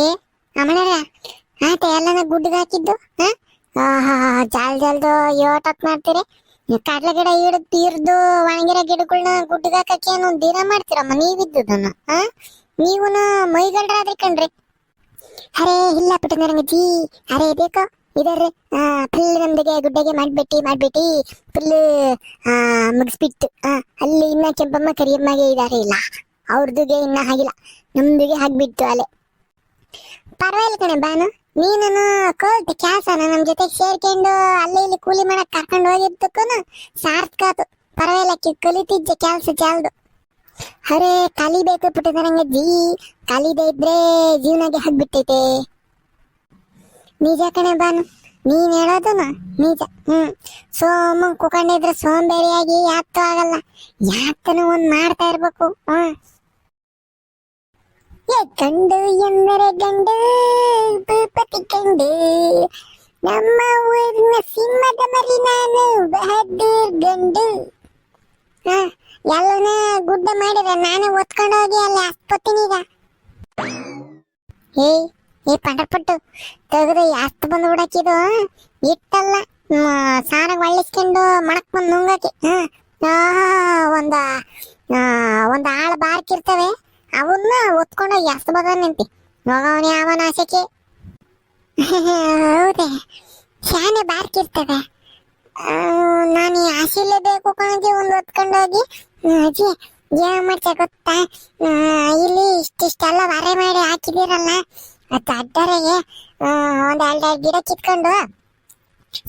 ಏ ಅಮ್ಮಣರ ಆತ ಎಲ್ಲನ ಗುಡ್ಡಗ ಹಾಕಿದ್ದು ಜಾಲ್ ಜಾಲ್ದು ಯೋಟಕ್ ಮಾಡ್ತೀರಿ. ಕಡ್ಲೆ ಗಿಡ ಹಿಡಿದು ತೀರ್ದು ಒಣಗಿರೋ ಗಿಡಗಳನ್ನ ಗುಡ್ಡಗ ಹಾಕಕ್ಕೆ ಏನು ದಿನ ಮಾಡ್ತೀರಮ್ಮ, ನೀವಿದ್ದುದನ್ನ ನೀವುನ ಮೈಗಳ್ರಾದ್ರಿ ಕಣ್ರಿ. ಅರೆ, ಇಲ್ಲ ಪುಟ್ಟನರಂಗಜ್ಜಿ ಅರೆ, ಬೇಕೋ, ಇದರ್ರಿ ಫುಲ್ ನಮ್ದಿಗೆ ಗುಡ್ಡಗೆ ಮಾಡ್ಬಿಟ್ಟಿ ಮಾಡ್ಬಿಟ್ಟಿ ಫುಲ್ ಮುಗಿಸ್ಬಿಟ್ಟು ಅಲ್ಲಿ ಇನ್ನ ಕೆಂಪಮ್ಮ ಕರಿಯಮ್ಮಗೆ ಇದಾರೆ ಇಲ್ಲ ಅವ್ರದ್ದುಗೆ ಇನ್ನ ಹಾಗಿಲ್ಲ, ನಮ್ದುಗೆ ಹಾಕ್ಬಿಟ್ಟು ಅಲೆ. ಪರವಾಗಿಲ್ಲ ಕಣೆ ಬಾನು. ನೀನು ಕೋಲ್ಟ್ ಕ್ಯಾಸನ ನಮ್ ಜೊತೆ ಸೇರ್ಕೊಂಡು ಅಲ್ಲಿ ಇಲ್ಲಿ ಕೂಲಿ ಮಾಡಕ್ ಕರ್ಕೊಂಡು ಹೋಗಿದ್ದಕ್ಕೂ ಸಾರ್ಥಕ ಆತು. ಪರವಾಗಿಲ್ಲ ಕಲಿತಿದ್ದ ಕೆಲ್ಸ ಚಾಲ್ದು ಅರೆ, ಕಲಿಬೇಕು ಪುಟ್ಟದರಂಗಜ್ಜಿ ಕಲಿದೇ ಇದ್ರೆ ಜೀವನಗೆ ಹಗ್ಬಿಟ್ಟೈತೆ ನಿಜ ಕಣೆ ಬಾನು. ನೀನ್ ಹೇಳೋದನ ನಿಜ. ಹ್ಮ್. ಸೋಮ ಕುಕೊಂಡಿದ್ರೆ ಸೋಂಬೇರಿಯಾಗಿ ಯಾತ್ತೂ ಆಗಲ್ಲ. ಯಾತನ ಒಂದ್ ಮಾಡ್ತಾ ಇರ್ಬೇಕು. ಹ್ಮ್. ಗಂಡು ಎಂದರೆ ಗಂಡು, ಭೂಪತಿ ಗಂಡು. ನಮ್ಮ ಊರಿನ ಸಿಂಹದ ಮರಿ ನಾನು, ಬಹದ್ದೂರ್ ಗಂಡು. ಎಲ್ಲನ ಗುಡ್ಡ ಮಾಡಿದ ನಾನು ಒತ್ಕೊಂಡು ಹೋಗಿ ಅಲ್ಲಿ ಹಸ್ಪತ್ತೀನೀಗ ಏ ಏ ಪಂಡಪಟ್ಟು ತೆಗೆದು ಅಷ್ಟು ಬಂದು ಬಿಡಕ್ಕಿದು ಇಟ್ಟಲ್ಲ ಸಾರಾಗ ಒಳ್ಳಿಸ್ಕೊಂಡು ಮಣಕ್ ಬಂದು ನುಂಗಕ್ಕೆ, ಹಾ. ಒಂದ ಒಂದ್ ಆಳ್ ಬಾರ್ಕಿರ್ತವೆ ಅವನ್ನ ಒತ್ಕೊಂಡು ಬದ ನಿಂತಿ. ಹೋಗವನಿ ಅವನ ಆಸೆಗೆ ಹೌದೇ. ಶಾನೆ ಬಾರ್ಕಿರ್ತದೆ ನಾನು ಆಸೆಲೇ ಬೇಕು ಕಾಣಿ ಒಂದು ಹೊತ್ಕೊಂಡೋಗಿ. ಅಜ್ಜಿ, ಏನ್ ಮಾಡ್ತಾ ಗೊತ್ತಾ? ಇಲ್ಲಿ ಇಷ್ಟಿಷ್ಟೆಲ್ಲ ವರೆ ಮಾಡಿ ಹಾಕಿದಿರಲ್ಲ. ಅದು ಅಡ್ಡರೆಗೆ ಒಂದ್ ಎರಡೆರಡು ಗಿಡ ಕಿತ್ಕೊಂಡು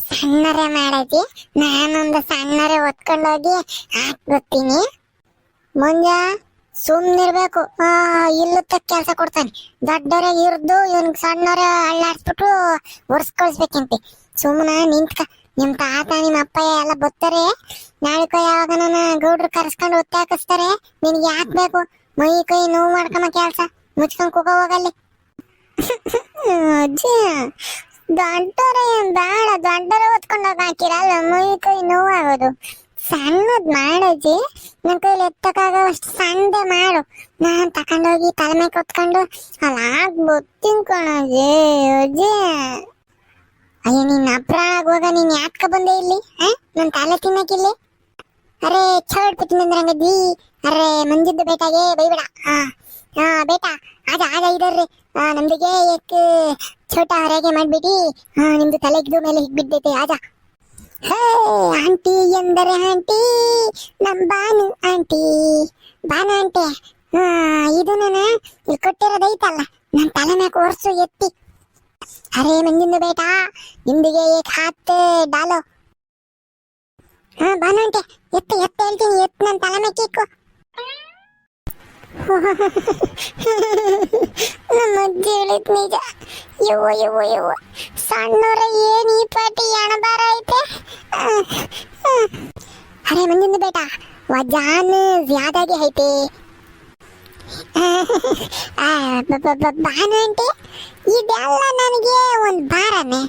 ಸಣ್ಣರೆ ಮಾಡಜ್ಜಿ. ನಾನೊಂದು ಸಣ್ಣರೆ ಹೊತ್ಕೊಂಡೋಗಿ ಹಾಕ್ಬಿಡ್ತೀನಿ. ಮುಂಜ? ಸುಮ್ನಿರ್ಬೇಕು. ಆ ಇಲ್ಲುತ್ತ ಕೆಲಸ ಕೊಡ್ತಾನೆ. ದೊಡ್ಡವರೇ ಇರ್ದು, ಇವನ್ಗೆ ಸಣ್ಣವರ ಅಳ್ಳಾಡ್ಸ್ಬಿಟ್ಟು ಒರ್ಸ್ಕೊಳ್ಸ್ಬೇಕಂತೆ. ಸುಮ್ಮನೆ ನಿಂತ್ಕ. ನಿಮ್ ತಾತ ನಿಮ್ಮ ಅಪ್ಪ ಎಲ್ಲ ಬರ್ತಾರೆ ನಾಳೆ ಯಾವಾಗ ನನ್ನ ಗೌಡ್ರು ಕರ್ಸ್ಕೊಂಡು ಒತ್ತೆ ಹಾಕಿಸ್ತಾರೆ? ನಿನ್ಗೆ ಯಾಕೆ ಬೇಕು? ಮೈ ಕೈ ನೋವು ಮಾಡ್ಕೊಂಬ ಕೆಲಸ. ಮುಚ್ಕೊಂಡು ಕೂಗ ಹೋಗಲ್ಲಿ. ಅಜ್ಜಿ ದೊಡ್ಡವರೇ ಬೇಡ ದೊಡ್ಡವರೇ ಹೊತ್ಕೊಂಡೋಗ ಹಾಕಿರಲ್ಲ. ಮೈ ಕೈ ನೋವಾಗೋದು. ಸಣ್ಣದ್ ಮಾಡಜ್ಜಿ ನನ್ನ ಕೈಲಿ ಎತ್ತಕ್ಕಾಗವಷ್ಟು ಸಣ್ಣದೆ ಮಾಡು. ನಾನು ತಕೊಂಡೋಗಿ ತಲೆ ಮೇಲೆ ಕೊತ್ಕೊಂಡು, ಅಲ್ಲಿ ಆಗ್ಬೋದು ತಿನ್ಕೊಳಜ್ಜಿ ಅಜ್ಜಿ. ಅಯ್ಯೋ, ನೀನ್ ಅಪ್ರ ಆಗುವಾಗ ನೀನ್ ಯಾಕ ಬಂದೆ ಇಲ್ಲಿ, ಆ? ನನ್ ತಲೆ ತಿನ್ನಕ್ಕಿಲ್ಲಿ ಅರೆ ಚೌಡ್ ಪುತ್ತಿನಂದ್ರಂಗದ್ದಿ ಅರೆ ಮಂಜಿದ್ದು ಬೇಟಾಗೆ, ಬೈಬೇಡ. ಹಾ ಹಾ ಬೇಟ, ಆಗ ಆಗ ಇದರ್ರಿ. ನಮ್ದಿಗೆ ಎಕ್ ಚೋಟ ಹೊರಗೆ ಮಾಡ್ಬಿಡಿ. ಹಾ ನಿಮ್ದು ತಲೆಗಿದು ಮೇಲೆ ಹಿಗ್ ಆಜಾ ಆಜ ಹೇ ಆಂಟಿ ಎಂದರೆ ಆಂಟಿ ನಮ್ ಬಾನು ಆಂಟಿ ಬಾನು ಆಂಟಿ ಹಾ ಇದು ನಾನು ಇಲ್ಲಿ ಕೊಟ್ಟಿರೋದೈತಲ್ಲ ನನ್ ತಲೆ ಮ್ಯಾಗ ಒರ್ಸು ಎತ್ತಿ ಅರೆ ಮಂಜಿಂದು ಬೇಟ ನಿಮ್ದಿಗೆ ಏಕ್ ಹಾತ್ ಡಾಲೋ ಹಾ ಬಾನು ಆಂಟಿ ಎತ್ತು ಎತ್ತು ಹೇಳ್ತೀನಿ ಎತ್ತು ನನ್ ತಲೆ ಮ್ಯಾಗ ಕಿಕ್ಕು ನಮ್ಮ ಅಜ್ಜಿ ಹೇಳಿದ್ ನಿಜ ಯವ್ವ ಯವ್ವ ಯವ್ವ ಸಣ್ಣವ್ರ ಏನ್ ಈ ಪಾಟಿ ಎಣಬಾರ ಐತೆ? ಅರೆ ಮಂಜಿಂದು ಬೇಟ. ವಜಾನ್ ಜ್ಯಾದಾಗೆ ಐತೆ. ಬಾನು ಆಂಟಿ. ಇದೆಲ್ಲ ನನಗೆ ಒಂದು ಭಾರನೆ.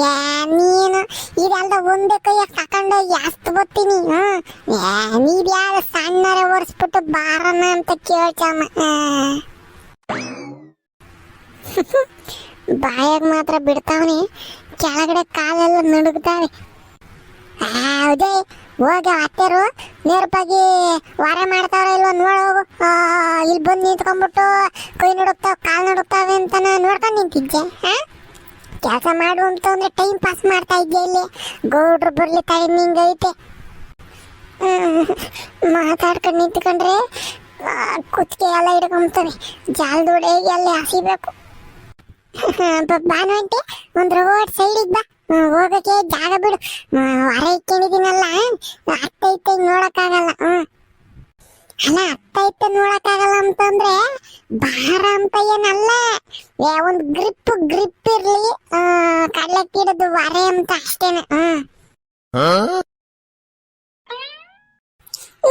ಏ, ನೀನು ಇದೆಲ್ಲ ಒಂದೇ ಕೈಯಾಗ ತಕೊಂಡೋಗಿ ಅಷ್ಟು ಬರ್ತೀನಿ ಹ್ಮ್. ಯಾ ಯಾರು ಸಣ್ಣರ ಒರೆಸ್ಬಿಟ್ಟು ಬಾರನ ಅಂತ ಕೇಳ್ಚಮ್ಮ. ಬಾಯಾಗ ಮಾತ್ರ ಬಿಡ್ತಾವನಿ, ಕೆಳಗಡೆ ಕಾಲೆಲ್ಲ ನಡುಗ್ತಾವೆ ಹೌದೇ ಹೋಗಿ, ಅತ್ತೆರು, ನೇರಪಾಗಿ ವಾರ ಮಾಡ್ತಾರ ಇಲ್ವ ನೋಡೋಗು ಇಲ್ಲಿ ಬಂದು ನಿಂತ್ಕೊಂಡ್ಬಿಟ್ಟು ಕೈ ನಡುಕ್ತಾವ ಕಾಲು ನಡುಕ್ತಾವೆ ಅಂತ ನೋಡ್ಕೊಂಡು ನಿಂತಿದ್ದೆ. ಹಾ ಕೆಲಸ ಮಾಡು ಅಂತ ಅಂದ್ರೆ ಟೈಮ್ ಪಾಸ್ ಮಾಡ್ತಾ ಇದ್ದೆ ಇಲ್ಲಿ. ಗೌಡ್ರು ಬರ್ಲಿ ಐತೆ. ಹ್ಮ್. ಮಾತಾಡ್ಕೊಂಡು ನಿಂತ್ಕೊಂಡ್ರೆ ಕುತ್ತಿಗೆ ಎಲ್ಲ ಹಿಡ್ಕೊಂತವೆ ಜಾಲ್ದೊಡೆಗೆ ಅಲ್ಲಿ ಹಸಿಬೇಕು. ಬಾನು ಅಂತೆ ಒಂದ್ ರೋಡ್ ಸೈಡಿಗೆ ಬಾ ಹ್ಮ್, ಹೋಗಕ್ಕೆ ಜಾಗ ಬಿಡು ಹ್ಮ್, ಹೊರ ಇಟ್ಕೊಂಡಿದ್ದೀನಲ್ಲ ಅತ್ತ ಇತ್ತ ನೋಡಕ್ಕಾಗಲ್ಲ ಹ್ಮ್ ಅಲ್ಲ ಅತ್ತ ಇತ್ತ ನೋಡಕ್ಕಾಗಲ್ಲ ಅಂತಂದ್ರೆ ಭಾರ ಅಂತ ಏನಲ್ಲ ಏ ಒಂದ್ ಗ್ರಿಪ್ ಗ್ರಿಪ್ ಇರ್ಲಿ ಆ, ಕಡ್ಲೆ ಗಿಡದ ವರೆ ಅಂತ ಅಷ್ಟೇನೆ ಹ್ಮ್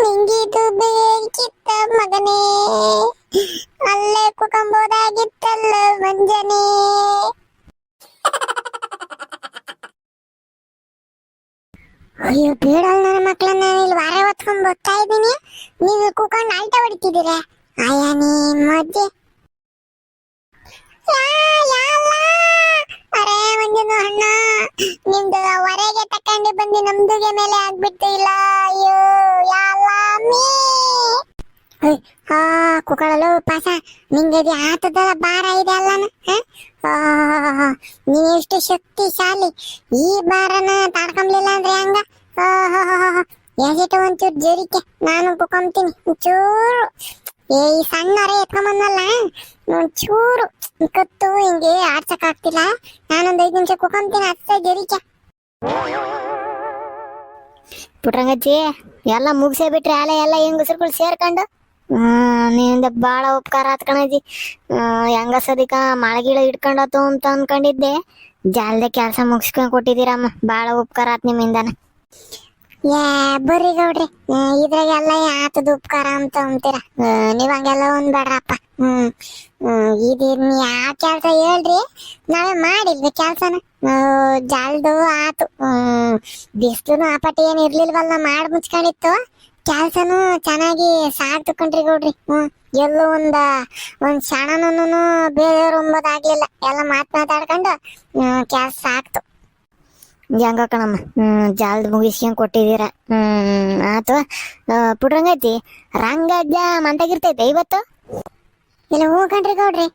ನಿಂಗಿದು ಬೇಕಿತ್ತ ಮಗನೇ. ಅಲ್ಲೇ ಕುಕಂಬೋದಾಗಿತ್ತಲ್ಲ ಮಂಜನೆ. ಅಯ್ಯೋ ಬೇಡ ನನ್ನ ಮಕ್ಕಳನ್ನ ಇಲ್ಲಿ ವಾರ ಹೊತ್ಕೊಂಡ್ ಬರ್ತಾ ಇದ್ದೀನಿ. ನೀವು ಕುಕೊಂಡ್ ಆಯ್ತಾ ಹೊಡಿತಿದ್ದೀರ? ಅಯ್ಯ ನಿಮ್ ಮಜ್ಜೆ. ಅರೇ, ಮಂಜನು ಅಣ್ಣ, ನಿಮ್ದು ಹೊರಗೆ ತಕೊಂಡು ಬಂದು ನಮ್ದುಗೆ ಮೇಲೆ ಆಗ್ಬಿಟ್ಟಿಲ್ಲ ಅಯ್ಯೋ. ಏಯ್, ಆ ಕುಕ್ಕಳಲು ಪಾಸ ನಿಂಗೆ ಇದು ಆತದಲ್ಲ ಭಾರ ಇದೆ ಅಲ್ಲನ ನೀ ಎಷ್ಟು ಶಕ್ತಿಶಾಲಿ ಈ ಭಾರನ ತಾಡ್ಕೊಂಬ್ಲಿಲ್ಲ ಅಂದ್ರೆ ಹಂಗ ಎಸಿಟ್ಟು ಒಂಚೂರು ಜರಿಕೆ ನಾನು ಕುಕೊಂತೀನಿ ಒಂಚೂರು ಏ ಈ ಸಣ್ಣರೆ ಎತ್ಕೊಂಬಂದಲ್ಲ ಒಂಚೂರು ಕತ್ತು ಹಿಂಗೆ ಆಡ್ಸಕ್ ಆಗ್ತಿಲ್ಲ ನಾನೊಂದ್ ಐದ್ ನಿಮಿಷ ಕುಕೊಂತೀನಿ ಅಷ್ಟೇ ಜರಿಕೆ ಪುಟ್ರಂಗಜ್ಜಿ ಎಲ್ಲ ಮುಗಿಸೇ ಬಿಟ್ರೆ ಅಲೆ ಎಲ್ಲ ಹೆಂಗಸರುಗಳು ಸೇರ್ಕೊಂಡು ಹ್ಮ್ನಿಂದ ಬಾಳ ಉಪಕಾರ ಆತ್ ಕಣಜ್ಜಿ. ಹೆಂಗ ಸದಿಕ ಮಳಗಿಳ ಇಟ್ಕೊಂಡತು ಅಂತ ಅನ್ಕೊಂಡಿದ್ದೆ. ಜಲ್ದೆ ಕೆಲಸ ಮುಗಿಸ್ಕೊಂಡ್ ಕೊಟ್ಟಿದ್ದೀರಮ್ಮ. ಬಾಳ ಉಪಕಾರ ಆತ್ ನಿಮ್ಮಿಂದನ. ಏ, ಬರ್ರಿ ಗೌಡ್ರಿ. ಇದ್ರಾಗೆಲ್ಲ ಯಾತದ ಉಪಕಾರ ಅಂತ ಅಂತೀರ. ನೀವ್ ಹಂಗೆಲ್ಲ ಒಂದ್ ಬೇಡ್ರಪ್ಪ ಹ್ಮ್ ಹ್ಮ್ ಇದು ಯಾವ ಹೇಳ್ರಿ. ನಾವೇ ಮಾಡಿಲ್ವಿ ಕೆಲ್ಸನ. ಜಾಲ್ದು ಆತು. ಆ ಆಪಟಿ ಏನ್ ಇರ್ಲಿಲ್ವಲ್ಲ, ಮಾಡಿ ಮುಚ್ಕೊಂಡಿತ್ತು. ಕೆಲ್ಸನು ಚೆನ್ನಾಗಿ ಸಾಗ್ತು ಕಣ್ರಿ ಗೌಡ್ರಿ. ಹ್ಮ್ ಎಲ್ಲೋ ಒಂದ, ಒಂದ್ ಕ್ಷಣನೂ ಬೇರೆಯವ್ರು ಎಲ್ಲ ಮಾತ್ ಮಾತಾಡ್ಕೊಂಡು ಕೆಲ್ಸ ಸಾಕ್ತು ಹಂಗ ಕಣಮ್ಮ. ಹ್ಮ್ ಜಾಲ್ದ್ ಮುಗಿಸ್ಕೊಂಡ್ ಕೊಟ್ಟಿದೀರ. ಹ್ಮ್ ಆತು ಪುಟ್ರಂಗೈತಿ ರಂಗಜ್ಜ ಮಂತಾಗಿರ್ತೈತೆ ಇವತ್ತು? ಇಲ್ಲ ಹ್ಞೂ ಕಣ್ರಿ ಗೌಡ್ರಿ.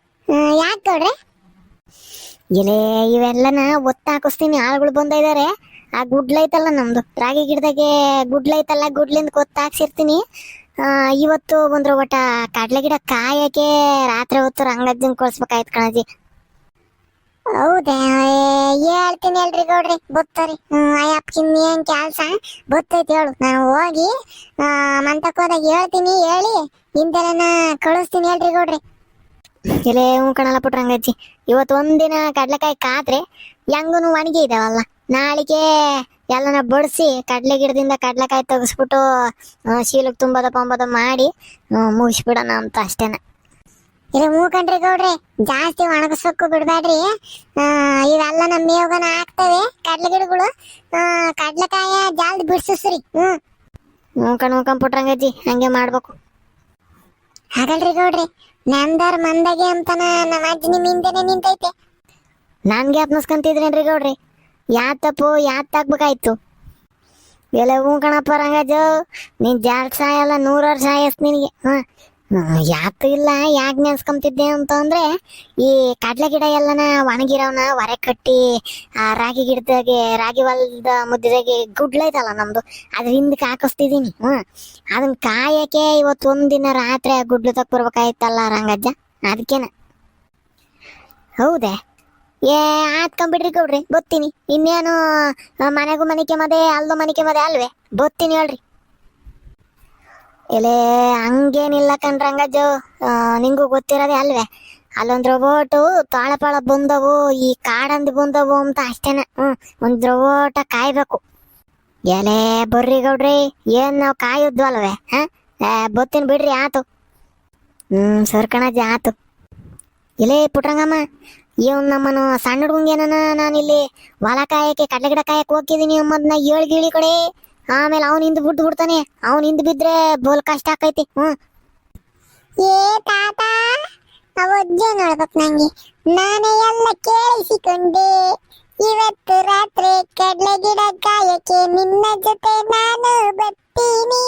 ಯಾಕೆ ಗೌಡ್ರಿ? ಇಲ್ಲೇ ಇವೆಲ್ಲನ ಒತ್ತ ಹಾಕಿಸ್ತೀನಿ ಆಳುಗಳು ಬಂದ ಇದಾರೆ. ಆ ಗುಡ್ಲೈತಲ್ಲ ನಮ್ದು. ರಾಗಿ ಗಿಡದಾಗೆ ಗುಡ್ಲೈತಲ್ಲ ಗುಡ್ಲಿಂದ ಆ, ಇವತ್ತು ಬಂದ್ರ ಒಟ್ಟ ಕಡಲೆ ಗಿಡ ಕಾಯಕ್ಕೆ ರಾತ್ರಿ ಹೊತ್ತು ರಂಗಜ್ಜನ್ ಕಳ್ಸ್ಬೇಕಾಯ್ತು ಕಣಜಿ ಹೌದಾ? ಹೇಳ್ತೀನಿ ಹೇಳ್ರಿ ಗೌಡ್ರಿ ಬತ್ತರಿ. ಹ್ಮ್ ಅಯ್ಯಪ್ಪಕಿನ್ ಏನ್ ಕೆಲ್ಸ? ಬತ್ತೈತಿ ಹೇಳು. ನಾನು ಹೋಗಿ ಮಂತಕ್ ಹೋದಾಗ ಹೇಳ್ತೀನಿ ಹೇಳಿ. ಇಂದೆಲ್ಲ ಕಳಿಸ್ತೀನಿ ಹೇಳ್ರಿ ಗೌಡ್ರಿ ಇಲ್ಲೇ ಹ್ಞೂ ಕಣಲ್ಲ ಪುಟ್ರಂಗಜ್ಜಿ. ಇವತ್ತು ಒಂದಿನ ಕಡ್ಲೆಕಾಯಿ ಕಾತ್ರೆ ಹೆಂಗನು ಒಣಗಿ ಇದಾವಲ್ಲ, ನಾಳೆಗೆ ಎಲ್ಲನ ಬಡಿಸಿ ಕಡ್ಲೆ ಗಿಡದಿಂದ ಕಡ್ಲೆಕಾಯಿ ತೆಗೆಸ್ಬಿಟ್ಟು ಶೀಲಕ್ ತುಂಬದ ಪಂಬದ ಮಾಡಿ ಮುಗಿಸ್ಬಿಡೋಣ ಅಂತ ಅಷ್ಟೇನ. ಇಲ್ಲ ಮೂಕಂಡ್ರಿ ಗೌಡ್ರಿ, ಜಾಸ್ತಿ ಒಣಗಿಸೋಕು ಬಿಡ್ಬೇಡ್ರಿ ಇವೆಲ್ಲ ನಮ್ಮ ಮೇವಗನ ಹಾಕ್ತವೆ ಕಡ್ಲೆ ಗಿಡಗಳು ಕಡ್ಲೆಕಾಯ ಜಾಲ್ದಿ ಬಿಡ್ಸಿಸ್ರಿ. ಹ್ಮ್. ಹ್ಞೂ ಕಣ್ ಪುಟ್ರಂಗಜ್ಜಿ, ಹಂಗೆ ಮಾಡ್ಬೇಕು. ಹಾಗಲ್ರಿ ಗೌಡ್ರಿ. ನಂದರ್ ಮಂದಗೆ ಅಂತನ ನಮ್ಮ ಅಜ್ಜಿ ನಿಮ್ ಹಿಂದೆನೆ ನಿಂತೈತೆ. ನನ್ಗೆ ಅಪ್ನಸ್ಕೊಂತಿದ್ರೇನ್ರಿ ಗೌಡ್ರಿ? ಯಾ ತಪ್ಪು ಯಾ ತಾಕ್ಬೇಕಾಯ್ತು ಎಲ್ಲ ಹ್ಞೂ ಕಣಪ್ಪ ರಂಗಜ್ಜು, ನೀನ್ ಜಾಡ್ ಸಾಯಲ್ಲ ನೂರಾರು ಸಾಯಸ್ ನಿನಗೆ. ಹ್ಮ್ ಯಾತು ಇಲ್ಲ ಯಾಕೆ ನೆನ್ಸ್ಕೊಂತಿದ್ದೆ ಅಂತ ಅಂದ್ರೆ ಈ ಕಡ್ಲೆ ಗಿಡ ಎಲ್ಲನ ಒಣಗಿರೋನ ಹೊರೆ ಕಟ್ಟಿ, ಆ ರಾಗಿ ಗಿಡದಾಗೆ, ರಾಗಿ ಹೊಲದ ಮುದ್ದೆದಾಗೆ ಗುಡ್ಲೈತಲ್ಲ ನಮ್ದು, ಅದ್ರ ಹಿಂದಕ್ಕೆ ಹಾಕಿಸ್ತಿದ್ದೀನಿ ಹ್ಮ್ ಅದನ್ನ ಕಾಯಕ್ಕೆ ಇವತ್ತು ಒಂದಿನ ರಾತ್ರಿ ಆ ಗುಡ್ಲು ತಕ್ ಬರ್ಬೇಕಾಯ್ತಲ್ಲ ರಂಗಜ್ಜ ಅದಕ್ಕೇನ ಹೌದೇ? ಏ, ಆತ್ಕೊಂಬಿಡ್ರಿ ಕೊಡ್ರಿ ಬತ್ತೀನಿ. ಇನ್ನೇನು, ಮನೆಗೂ ಮನಿಕೆ ಮದೆ, ಅಲ್ದು ಮನಿಕೆ ಮದೆ ಅಲ್ವೇ? ಬತ್ತೀನಿ ಹೇಳ್ರಿ. ಎಲೆ ಹಂಗೇನಿಲ್ಲ ಕಣ್ರಂಗಜ್ಜು ನಿಂಗೂ ಗೊತ್ತಿರೋದೇ ಅಲ್ವೇ? ಅಲ್ಲೊಂದ್ ರೋಬೋಟು ತಾಳಪಾಳ ಬಂದವು, ಈ ಕಾಡಂದು ಬಂದವು ಅಂತ ಅಷ್ಟೇನ. ಹ್ಮ್, ಒಂದು ರೋಬೋಟ ಕಾಯ್ಬೇಕು. ಎಲೆ ಬರ್ರಿ ಗೌಡ್ರಿ, ಏನ್ ನಾವು ಕಾಯುದ್ವಲ್ವೇ ಹ? ಬಿಡ್ರಿ, ಆತು. ಹ್ಮ್ ಸರ್ಕಣಜ್ಜಿ ಆತು. ಇಲ್ಲೇ ಪುಟ್ರಂಗಮ್ಮ, ಇವನ್ ನಮ್ಮನು ಸಣ್ಣ ಹುಡುಗಂಗೇನ ನಾನಿಲ್ಲಿ ಹೊಲ ಕಾಯಕ್ಕೆ, ಕಡ್ಲೆ ಗಿಡ ಕಾಯಕ್ಕೆ ಹೋಗ್ತಿದ್ದೀನಿ ಅಮ್ಮದ್ನ ಏಳು ಗೀಳಿ ಕಡೆ. ಆಮೇಲೆ ಅವ್ನ ಹಿಂದ್ ಬಿಟ್ಟು ಬಿಡ್ತಾನೆ ಅವ್ನ ಹಿಂದ್ ಬಿದ್ರೆ ಬೋಲ್ ಕಷ್ಟ ಆಕೈತಿ. ಹ್ಮ್. ಏ ತಾತ ಅವಜ್ಜೆ ನೋಡ್ಬೇಕು ನಂಗೆ. ನಾನೇ ಎಲ್ಲ ಕೇಳಿಸಿಕೊಂಡೆ. ಇವತ್ತು ರಾತ್ರಿ ಕಡ್ಲೆ ಗಿಡ ಕಾಯಕ್ಕೆ ನಿನ್ನ ಜೊತೆ ನಾನು ಬರ್ತೀನಿ.